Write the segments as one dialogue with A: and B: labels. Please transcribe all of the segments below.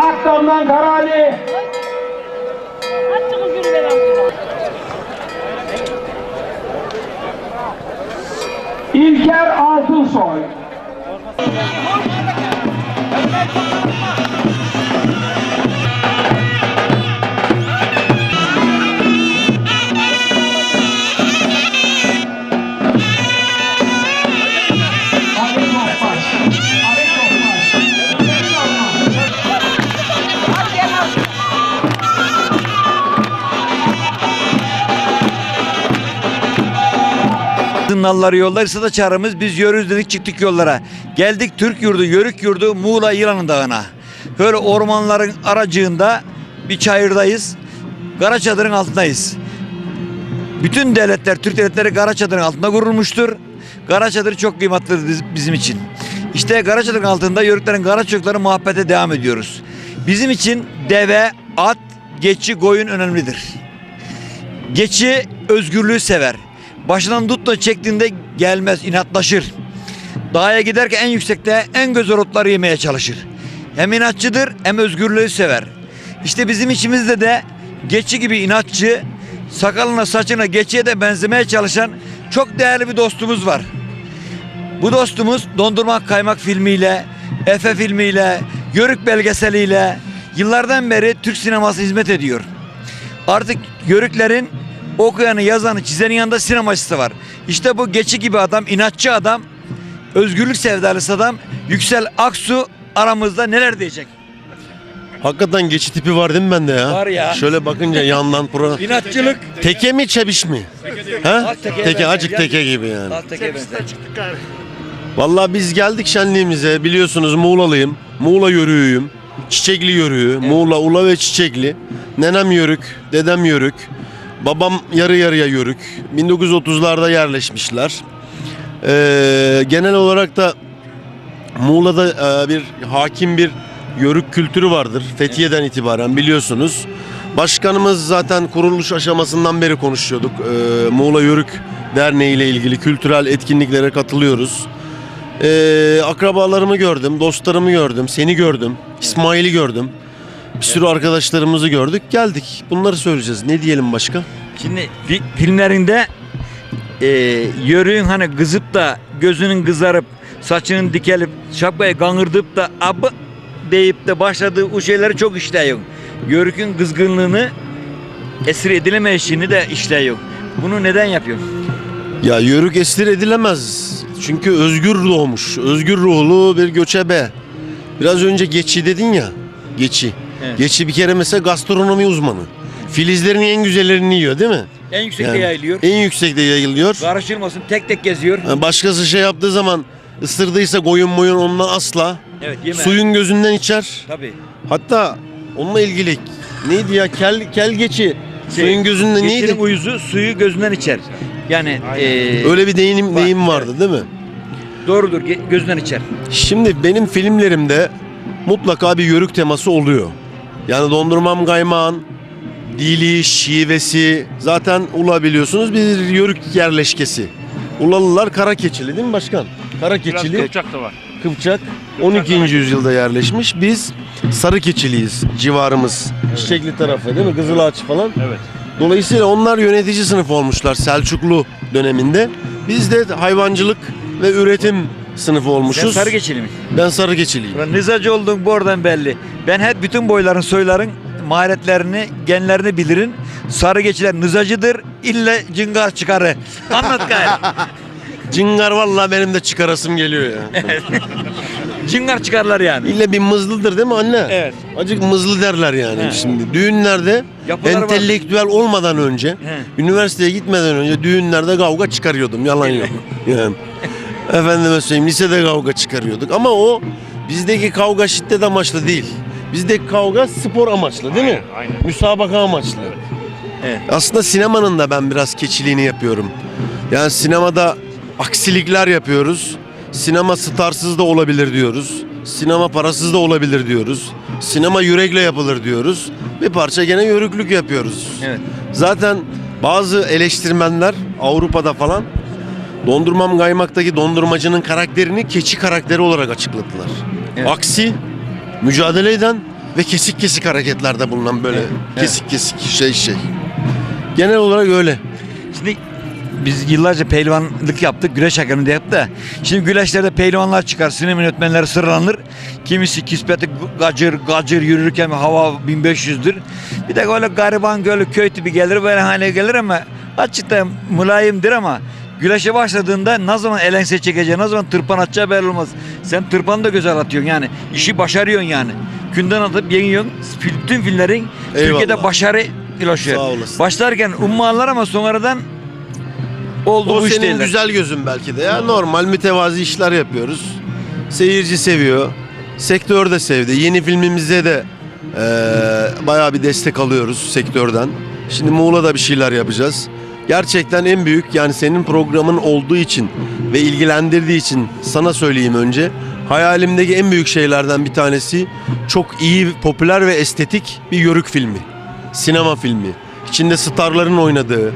A: Akdam'dan Karali. İlker Altınsoy.
B: Nalları yollarsa da çağrımız biz yürürüz dedik çıktık yollara. Geldik Türk yurdu, Yörük yurdu Muğla Yılanı Dağı'na. Böyle ormanların aracığında bir çayırdayız. Kara çadırın altındayız. Bütün devletler, Türk devletleri kara çadırın altında kurulmuştur. Kara çadır çok kıymetlidir biz- bizim için. İşte kara çadırın altında Yörüklerin kara çocukları muhabbete devam ediyoruz. Bizim için deve, at, geçi, koyun önemlidir. Geçi özgürlüğü sever. Başından tut da çektiğinde gelmez, inatlaşır. Dağa giderken en yüksekte en güzel otları yemeye çalışır. Hem inatçıdır hem özgürlüğü sever. İşte bizim içimizde de geçi gibi inatçı, sakalına saçına geçiye de benzemeye çalışan çok değerli bir dostumuz var. Bu dostumuz Dondurma Kaymak filmiyle, Efe filmiyle, Yörük belgeseliyle yıllardan beri Türk sineması hizmet ediyor. Artık Yörüklerin okuyanı, yazanı, çizenin yanında sinemacısı var. İşte bu geçi gibi adam, inatçı adam, özgürlük sevdalısı adam Yüksel Aksu aramızda neler diyecek?
C: Hakikaten geçi tipi var değil mi bende ya?
B: Var ya.
C: Şöyle bakınca yandan pro.
B: İnatçılık.
C: Teke mi çebiş mi? Ha? Teke
B: benzer.
C: acık teke gibi yani.
B: Teke benzer.
C: Vallahi biz geldik şenliğimize biliyorsunuz Muğla'lıyım. Muğla yörüğüyüm. Çiçekli yörüğü. Muğla, Ula ve Çiçekli. Nenem yörük, dedem yörük. Babam yarı yarıya yörük. 1930'larda yerleşmişler. Ee, genel olarak da Muğla'da e, bir hakim bir yörük kültürü vardır. Fethiye'den itibaren biliyorsunuz. Başkanımız zaten kuruluş aşamasından beri konuşuyorduk. Ee, Muğla Yörük Derneği ile ilgili kültürel etkinliklere katılıyoruz. Ee, akrabalarımı gördüm, dostlarımı gördüm, seni gördüm, İsmail'i gördüm. Bir sürü arkadaşlarımızı gördük, geldik. Bunları söyleyeceğiz. Ne diyelim başka?
B: Şimdi fi- filmlerinde e, yörüğün hani kızıp da gözünün kızarıp saçının dikelip şapkayı kangırdıp da abı deyip de başladığı o şeyleri çok işliyor. Yörük'ün kızgınlığını esir edilemeyişini de işliyor. Bunu neden yapıyor?
C: Ya yörük esir edilemez. Çünkü özgür doğmuş, özgür ruhlu bir göçebe. Biraz önce geçi dedin ya, geçi.
B: Evet.
C: Geçi bir kere mesela gastronomi uzmanı. Filizlerin en güzellerini yiyor değil mi?
B: En yüksekte
C: Yani
B: yayılıyor.
C: En yüksekte yayılıyor.
B: Karışılmasın tek tek geziyor.
C: Yani başkası şey yaptığı zaman ısırdıysa koyun moyun ondan asla.
B: Evet yeme.
C: Suyun gözünden içer.
B: Tabii.
C: Hatta onunla ilgili neydi ya kel kel geçi.
B: Şey,
C: Suyun gözünden
B: Geçinin
C: neydi?
B: uyuzu suyu gözünden içer. Yani e,
C: Öyle bir deyim,
B: Var,
C: deyim vardı değil mi?
B: doğrudur ge- gözünden içer.
C: Şimdi benim filmlerimde mutlaka bir yörük teması oluyor. Yani dondurmam kaymağın dili, şivesi zaten Ula biliyorsunuz bir yörük yerleşkesi. Ulalılar kara keçili değil mi başkan? Kara keçili,
D: Kılçak da var.
C: Kıpçak 12. yüzyılda yerleşmiş. Biz sarı keçiliyiz civarımız. Çiçekli tarafı değil mi? Kızılağaç falan.
D: Evet.
C: Dolayısıyla onlar yönetici sınıf olmuşlar Selçuklu döneminde. Biz de hayvancılık ve üretim sınıfı
B: Sen
C: olmuşuz.
B: sarı geçili mi?
C: Ben sarı keçiliyim.
B: Ulan Nızacı olduğun bu oradan belli. Ben hep bütün boyların, soyların maharetlerini, genlerini bilirim. Sarı geçiler nızacıdır, ille cıngar çıkarı. Anlat gayrı.
C: Cingar vallahi benim de çıkarasım geliyor ya.
B: cıngar çıkarlar yani.
C: İlle bir mızlıdır değil mi anne?
B: Evet.
C: Acık mızlı derler yani
B: He.
C: şimdi. Düğünlerde
B: Yapıları var.
C: entelektüel olmadan önce,
B: He.
C: üniversiteye gitmeden önce düğünlerde kavga çıkarıyordum. Yalan yok. yani. Efendime söyleyeyim lisede kavga çıkarıyorduk. Ama o bizdeki kavga şiddet amaçlı değil. Bizdeki kavga spor amaçlı değil mi?
D: Aynen.
C: Müsabaka amaçlı.
B: Evet.
C: Aslında sinemanın da ben biraz keçiliğini yapıyorum. Yani sinemada aksilikler yapıyoruz. Sinema starsız da olabilir diyoruz. Sinema parasız da olabilir diyoruz. Sinema yürekle yapılır diyoruz. Bir parça gene yörüklük yapıyoruz.
B: Evet.
C: Zaten bazı eleştirmenler Avrupa'da falan Dondurmam Kaymak'taki dondurmacının karakterini keçi karakteri olarak açıkladılar.
B: Evet.
C: Aksi mücadele eden ve kesik kesik hareketlerde bulunan böyle
B: Evet,
C: kesik kesik şey şey. Genel olarak öyle.
B: Şimdi biz yıllarca pehlivanlık yaptık, güreş hakemi de yaptık da. Şimdi güreşlerde pehlivanlar çıkar, sinema yönetmenleri sıralanır. Kimisi kispeti gacır gacır yürürken hava 1500'dür. Bir de böyle gariban böyle köy tipi gelir böyle hale gelir ama açıkta mülayimdir ama güreşe başladığında ne zaman elense çekeceği, ne zaman tırpan atacağı belli olmaz. Sen tırpanı da güzel atıyorsun yani. işi başarıyorsun yani. Künden atıp yeniyorsun. Fil- Tüm filmlerin Türkiye'de
C: Eyvallah.
B: başarı.
C: Sağ olasın.
B: Başlarken ummanlar ama sonradan oldu
C: O
B: bu iş
C: senin
B: değiller.
C: güzel gözün belki de ya. Normal mütevazi işler yapıyoruz. Seyirci seviyor. Sektör de sevdi. Yeni filmimizde de eee bayağı bir destek alıyoruz sektörden. Şimdi Muğla'da bir şeyler yapacağız. Gerçekten en büyük yani senin programın olduğu için ve ilgilendirdiği için sana söyleyeyim önce. Hayalimdeki en büyük şeylerden bir tanesi çok iyi, popüler ve estetik bir yörük filmi. Sinema filmi. İçinde starların oynadığı,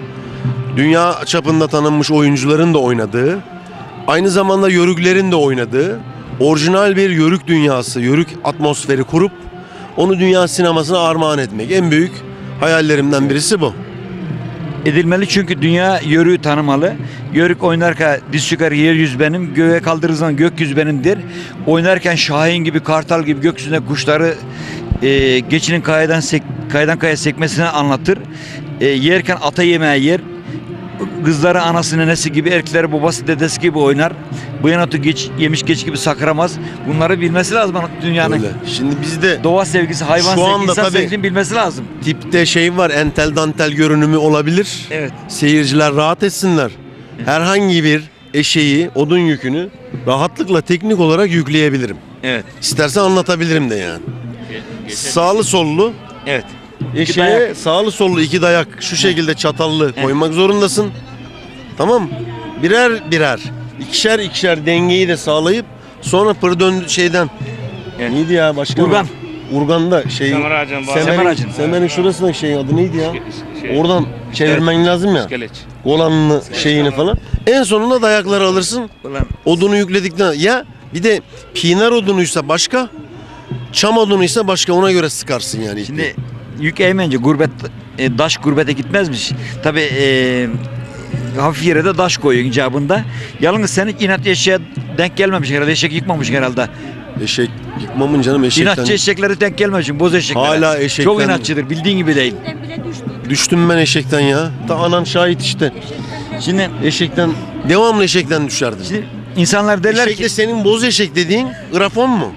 C: dünya çapında tanınmış oyuncuların da oynadığı, aynı zamanda yörüklerin de oynadığı orijinal bir yörük dünyası, yörük atmosferi kurup onu dünya sinemasına armağan etmek. En büyük hayallerimden birisi bu.
B: Edilmeli çünkü dünya yörüğü tanımalı. Yörük oynarken diz çıkar yeryüzü benim, göğe kaldırır zaman gökyüzü benimdir. Oynarken şahin gibi, kartal gibi gökyüzünde kuşları e, geçinin kayadan, sek, kayadan kaya sekmesini anlatır. E, yerken ata yemeği yer. Kızları anası nenesi gibi, erkekleri babası dedesi gibi oynar. Bu yanatı geç, yemiş geç gibi sakramaz. Bunları bilmesi lazım dünyanın.
C: Öyle. Şimdi bizde
B: Doğa sevgisi, hayvan
C: Şu
B: sevgisi, insan sevgisini bilmesi lazım.
C: tipte şey var, entel dantel görünümü olabilir.
B: Evet.
C: Seyirciler rahat etsinler. Herhangi bir eşeği, odun yükünü rahatlıkla teknik olarak yükleyebilirim.
B: Evet.
C: İstersen anlatabilirim de yani. Sağlı sollu
B: Evet.
C: Eşeğe
B: dayak.
C: sağlı sollu iki dayak şu şekilde çatallı koymak zorundasın. Tamam mı? Birer birer. ikişer ikişer dengeyi de sağlayıp sonra pır dön şeyden.
B: Evet.
C: Neydi ya başka?
B: Urgan.
C: Urgan'da şey.
D: Semer ağacının bağlı.
B: Semer
C: Semer'in,
B: ağacının.
C: Semer'in şurasında şeyin adı neydi ya?
D: Şey,
C: Oradan çevirmen lazım ya.
D: İskeleç.
C: Golanlı şeyini falan. En sonunda dayakları alırsın.
B: Ulan
C: Odunu yükledikten ya bir de pinar odunuysa başka, çam odunuysa başka ona göre sıkarsın yani.
B: Şimdi yük eğmence gurbet e, daş gurbete gitmezmiş. Tabi e, hafif yere de daş koyuyor icabında. Yalnız senin inat eşeğe denk gelmemiş herhalde. Eşek yıkmamış herhalde.
C: Eşek yıkmamın canım eşekten.
B: İnatçı eşeklere denk gelmemiş. Boz eşekler.
C: Hala eşekten-
B: Çok inatçıdır. Bildiğin gibi değil.
E: Düştüm.
C: Ben eşekten ya. Ta anan şahit işte.
B: Şimdi,
C: Eşekten devamlı eşekten düşerdim.
B: şimdi insanlar derler
C: Eşekte
B: ki
C: senin boz eşek dediğin grafon mu?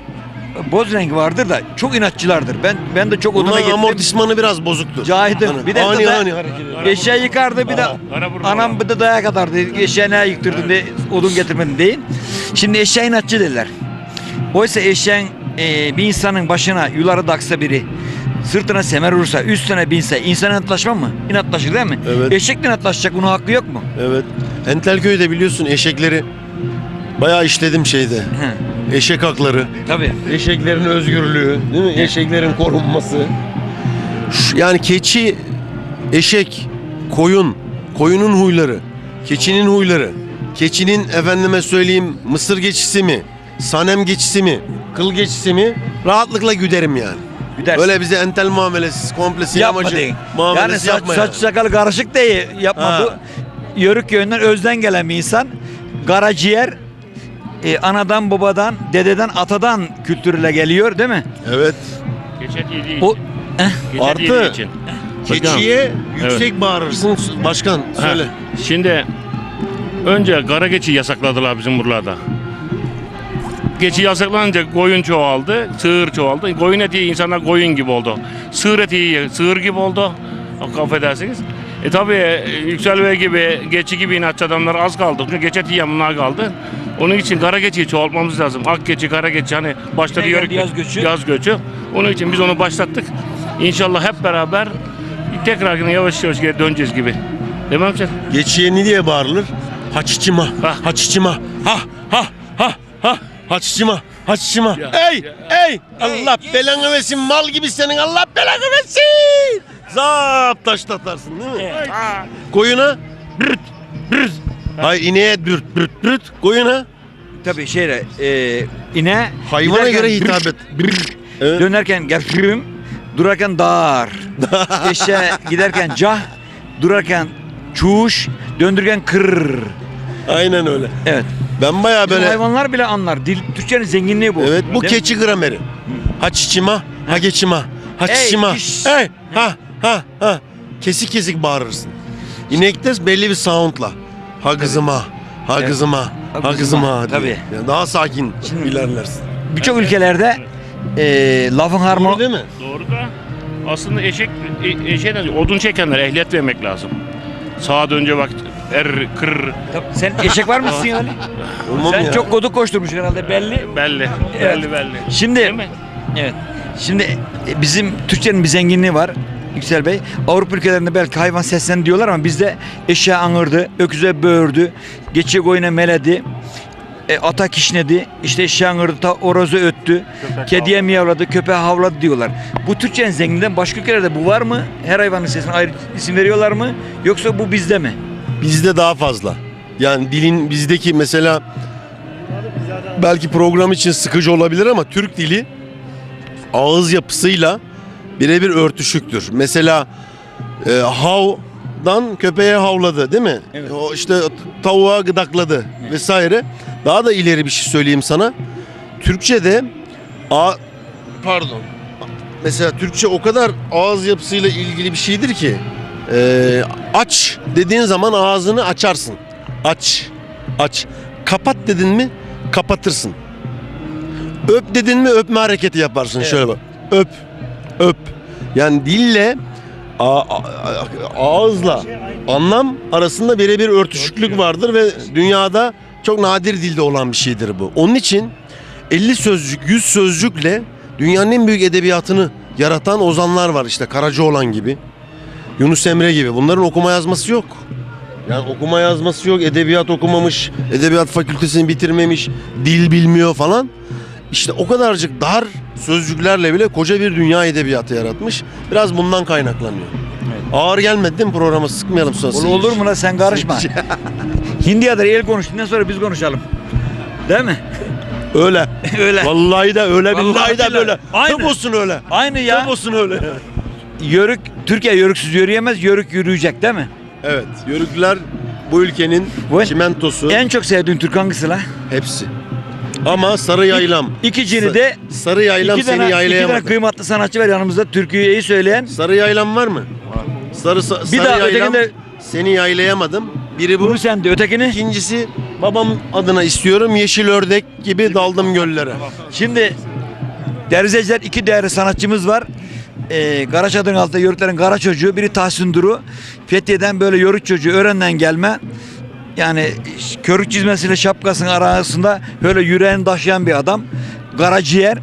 B: Boz rengi vardır da çok inatçılardır. Ben ben de çok oduna
C: Bunların
B: gittim.
C: amortismanı biraz bozuktur.
B: Cahidim.
C: Hani
B: Bir de
C: ani
B: de-
C: ani hareket ediyor.
B: Eşeği yıkardı bir de anam bir de dayak atardı. Eşeğe ne yıktırdın diye odun getirmedin değil. Şimdi eşeğin inatçı derler. Oysa eşeğin e, bir insanın başına yuları daksa biri sırtına semer vursa üstüne binse insan inatlaşma mı? İnatlaşır değil mi?
C: Evet.
B: Eşek de inatlaşacak bunun hakkı yok mu?
C: Evet. Entelköy'de biliyorsun eşekleri bayağı işledim şeyde.
B: He,
C: Eşek hakları.
B: tabii.
C: Eşeklerin özgürlüğü, değil mi? Eşeklerin korunması. Şu- Yani keçi, eşek, koyun, koyunun huyları, keçinin huyları, keçinin efendime söyleyeyim mısır geçisi mi, sanem geçisi mi, kıl geçisi mi rahatlıkla güderim yani.
B: Güdersin.
C: Öyle bize entel muamelesi, komple
B: Yapma deyin. Yani
C: muamelesi
B: saç,
C: yapma
B: saç
C: yani.
B: sakal karışık değil. Yapma
C: Ha.
B: bu. Yörük yönden özden gelen bir insan. Karaciğer e, anadan babadan dededen atadan kültürüyle geliyor değil mi?
C: Evet.
D: Geçet yediği
B: O
D: için.
B: eh,
D: Geçet
C: Artı-
D: yediği için.
C: Keçiye yüksek bağırırsın başkan
D: Ha,
C: söyle.
D: Şimdi önce kara geçi yasakladılar bizim buralarda. Geçi yasaklanınca koyun çoğaldı, sığır çoğaldı. Koyun eti insanlar koyun gibi oldu. Sığır eti sığır gibi oldu. Affedersiniz. E tabi Yüksel Bey gibi, geçi gibi inatçı adamlar az kaldı. Çünkü geç eti yiyen bunlar kaldı. Onun için kara geçiyi çoğaltmamız lazım. Ak geçi, kara geçi hani
B: geldi,
D: yörük
B: yaz göçü?
D: Yaz göçü. Onun için biz onu başlattık. İnşallah hep beraber tekrar yine yavaş yavaş geri döneceğiz gibi. Değil mi amca?
C: Geçiye ne diye bağırılır? Haççıma,
D: Ha.
C: haççıma, ha ha ha ha, haççıma, haççıma.
D: Ya,
C: Ey, ey, Allah belanı versin mal gibi senin Allah belanı versin. Zap taşlatarsın değil mi? Koyuna bırt bırt. Hayır ineğe bürt bürt bürt. Koyuna
B: tabii şeyle e, ine
C: hayvana
B: giderken
C: göre hitap et. Bırt. Evet.
B: Dönerken gevşüm, durarken dar. Eşeğe giderken cah, durarken çuş, döndürürken kır.
C: Aynen öyle.
B: Evet.
C: Ben bayağı
B: Bizim
C: böyle
B: hayvanlar bile anlar. Dil, Türkçenin zenginliği bu.
C: Evet bu
B: Değil mi?
C: keçi grameri. Ha çiçima, ha geçima, ha
B: Hey,
C: çiçima.
B: iş.
C: Hey, ha, ha, ha. Kesik kesik bağırırsın. İnekte belli bir soundla. Ha kızıma, ha
B: Evet.
C: ha,
B: kızıma,
C: kızıma. diye.
B: tabii.
C: Yani daha sakin
B: Şimdi-
C: ilerlersin.
B: Birçok ülkelerde e, lafın
C: Doğru
B: harmoni...
C: değil mi?
D: Doğru da aslında eşek e, eşeğe odun çekenler ehliyet vermek lazım. Sağa dönce bak er kır
B: Tabii, Sen eşek var mısın ya Ali?
C: Olmam
B: Sen
C: ya.
B: çok koduk koşturmuş herhalde belli.
D: belli.
B: Evet.
D: Belli belli.
B: Şimdi
D: Değil mi?
B: evet. Şimdi e, bizim Türkçenin bir zenginliği var. Yüksel Bey. Avrupa ülkelerinde belki hayvan seslendi diyorlar ama bizde eşeğe anırdı, öküze böğürdü, geçe koyuna meledi, e, ata kişnedi, işte eşeğe anırdı, ta orozu öttü, kediye miyavladı, köpeğe havladı diyorlar. Bu Türkçenin zenginliğinden başka ülkelerde bu var mı? Her hayvanın sesine ayrı isim veriyorlar mı? Yoksa bu bizde mi?
C: Bizde daha fazla. Yani dilin bizdeki mesela belki program için sıkıcı olabilir ama Türk dili ağız yapısıyla birebir örtüşüktür. Mesela e, havdan köpeğe havladı değil mi?
B: Evet.
C: O işte tavuğa gıdakladı vesaire. Daha da ileri bir şey söyleyeyim sana. Türkçe'de a pardon. Mesela Türkçe o kadar ağız yapısıyla ilgili bir şeydir ki e, aç dediğin zaman ağzını açarsın. Aç. Aç. Kapat dedin mi kapatırsın. Öp dedin mi öpme hareketi yaparsın. Şöyle bak. Öp. Öp. Yani dille a- a- ağızla anlam arasında birebir örtüşüklük vardır ve dünyada çok nadir dilde olan bir şeydir bu. Onun için 50 sözcük, 100 sözcükle dünyanın en büyük edebiyatını yaratan ozanlar var işte Karacaoğlan gibi. Yunus Emre gibi. Bunların okuma yazması yok. Yani okuma yazması yok, edebiyat okumamış, edebiyat fakültesini bitirmemiş, dil bilmiyor falan. İşte o kadarcık dar sözcüklerle bile koca bir dünya edebiyatı yaratmış. Biraz bundan kaynaklanıyor. Ağır gelmedi değil mi programa sıkmayalım sonra.
B: Olur, olur mu lan sen karışma. Hindiyadır el konuştuktan sonra biz konuşalım. Değil mi?
C: Öyle.
B: Öyle.
C: Vallahi de öyle,
B: Vallahi
C: billahi de böyle.
B: Aynı.
C: Tıp olsun öyle.
B: Aynı ya.
C: Tıp olsun öyle.
B: Yörük, Türkiye yörüksüz yürüyemez, yörük yürüyecek değil mi?
C: Evet, yörükler bu ülkenin
B: Bu-
C: çimentosu
B: En çok sevdiğin Türk hangisi la?
C: hepsi. Ama sarı yaylam.
B: İkicini de
C: Sarı yaylam
B: iki
C: seni
B: tane, iki
C: yaylayamadı.
B: tane kıymetli sanatçı var yanımızda. Türküyü iyi söyleyen.
C: Sarı yaylam var mı? Sarı sa- sarı
B: daha
C: yaylam
B: ötekinde-
C: seni yaylayamadım. Biri bu.
B: Bunu sen de ötekini.
C: İkincisi babam adına istiyorum. Yeşil ördek gibi daldım göllere.
B: Şimdi derizeciler iki değerli sanatçımız var. Ee, Karaçadır'ın altında yörüklerin kara çocuğu. Biri Tahsin Duru. Fethiye'den böyle yörük çocuğu öğrenden gelme. Yani körük çizmesiyle şapkasının arasında böyle yüreğini taşıyan bir adam. Karaciğer.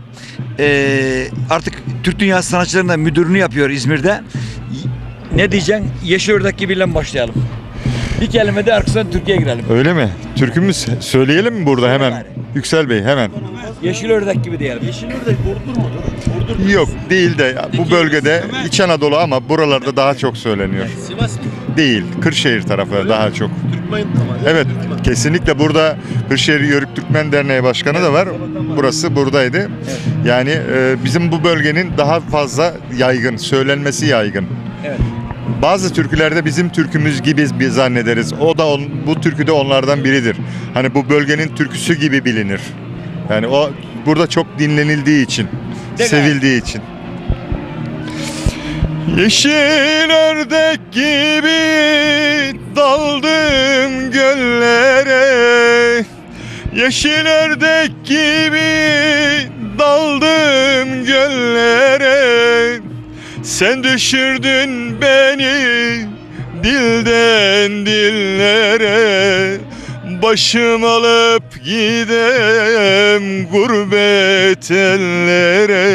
B: Ee, artık Türk Dünyası Sanatçıları'nda müdürünü yapıyor İzmir'de. Ne diyeceksin? Yeşil ördek gibiyle başlayalım. Bir kelime de arkasından Türkiye'ye girelim.
E: Öyle mi? Türkümüz söyleyelim mi burada hemen?
B: Bari.
E: Yüksel Bey hemen.
B: Yeşil ördek gibi diyelim.
C: Yeşil ördek bordur mu? Bordur.
E: Yok değil de ya, bu bölgede İç Anadolu ama buralarda daha çok söyleniyor.
C: Sivas mı?
E: Değil. Kırşehir tarafı daha çok.
C: Türkmen tamam.
E: Evet kesinlikle burada Kırşehir Yörük Türkmen Derneği Başkanı da var. Burası buradaydı. Yani e, bizim bu bölgenin daha fazla yaygın, söylenmesi yaygın.
B: Evet.
E: Bazı türkülerde bizim türkümüz gibi bir zannederiz. O da on, bu türkü de onlardan biridir. Hani bu bölgenin türküsü gibi bilinir. Yani o burada çok dinlenildiği için,
B: De
E: sevildiği için. Yeşil ördek gibi daldım göllere. Yeşil ördek gibi daldım göllere. Sen düşürdün beni dilden dillere. Başım alıp gidem gurbet ellere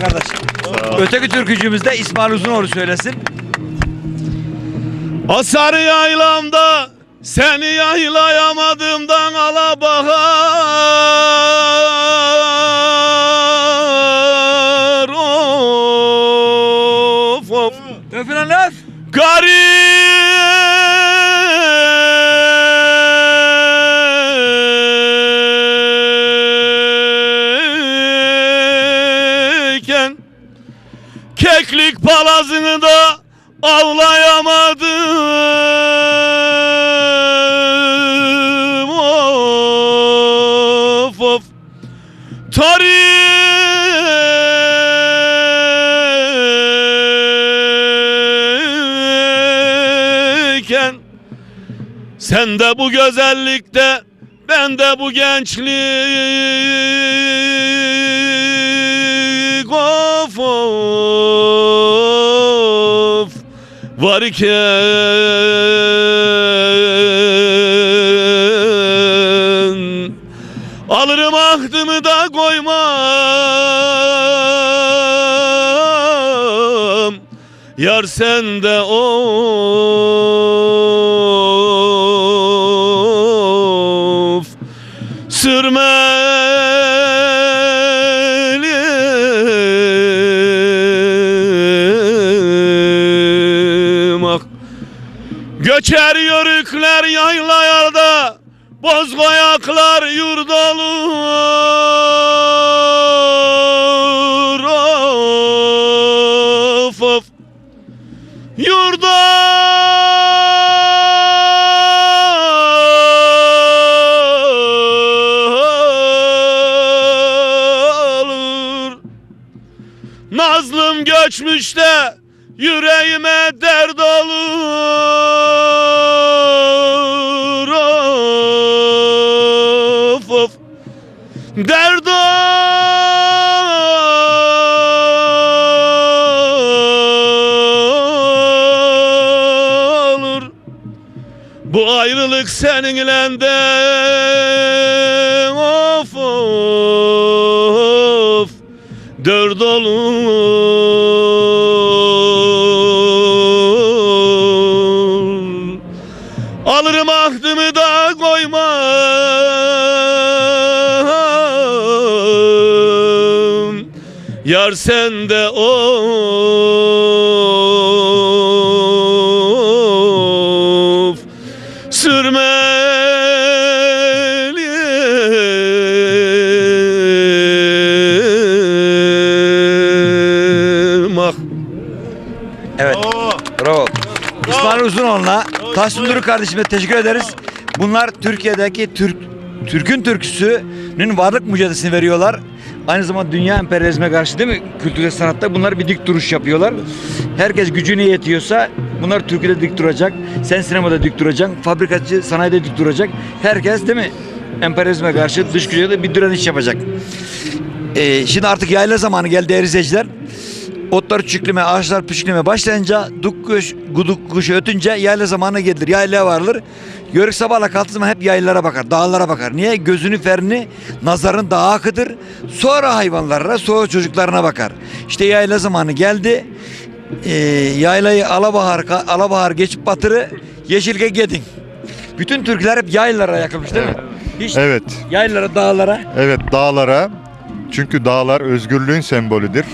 B: Evet. Bravo kardeş. Öteki türkücümüz de İsmail Uzunoğlu söylesin.
F: O sarı yaylamda seni yaylayamadığımdan alabahar of of
B: Öpülen laf.
F: Keklik palazını da avlayamadım. Of of. Tarihken Sen de bu güzellikte ben de bu gençlik of var iken. Alırım ahdımı da koymam. Yar sende of yörükler yaylalarda Bozgoyaklar yurda olur. Of of. Yurda olur. Nazlım göçmüş de yüreğime dert olur ayrılık seninle de of of. Dört olur. Alırım ahdımı da koymam. Yar sende of
B: Evet. Bravo. İsmail Uzunoğlu'na, Tahsin Duru kardeşime teşekkür ederiz. Bunlar Türkiye'deki Türk Türk'ün türküsünün varlık mücadelesini veriyorlar. Aynı zamanda dünya emperyalizme karşı değil mi? Kültür ve sanatta bunlar bir dik duruş yapıyorlar. Herkes gücüne yetiyorsa bunlar Türkiye'de dik duracak. Sen sinemada dik duracaksın. Fabrikacı sanayide dik duracak. Herkes değil mi? Emperyalizme karşı dış güce de bir direniş yapacak. Ee, şimdi artık yayla zamanı geldi değerli izleyiciler. Otlar çükleme, ağaçlar püçülmeye başlayınca duk kuş, guduk kuşu ötünce yayla zamanı gelir. Yaylaya varılır. Yörük sabahla kalktığı zaman hep yaylalara bakar, dağlara bakar. Niye? Gözünü ferini, nazarın daha akıdır. Sonra hayvanlara, sonra çocuklarına bakar. İşte yayla zamanı geldi. Ee, yaylayı alabahar, alabahar geçip batırı, yeşilge gedin. Bütün türküler hep yaylalara yakılmış değil mi? Hiç
E: Evet.
B: yaylalara, dağlara.
E: Evet dağlara. Çünkü dağlar özgürlüğün sembolüdür.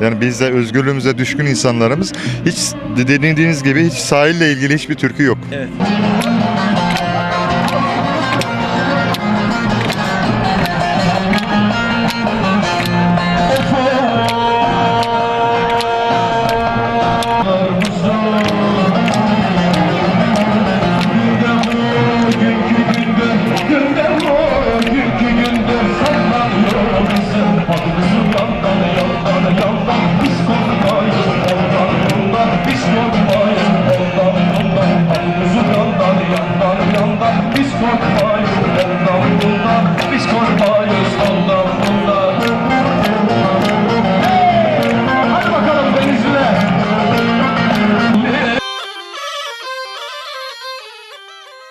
E: Yani biz de özgürlüğümüze düşkün insanlarımız. Hiç dediğiniz gibi hiç sahille ilgili hiçbir türkü yok.
B: Evet.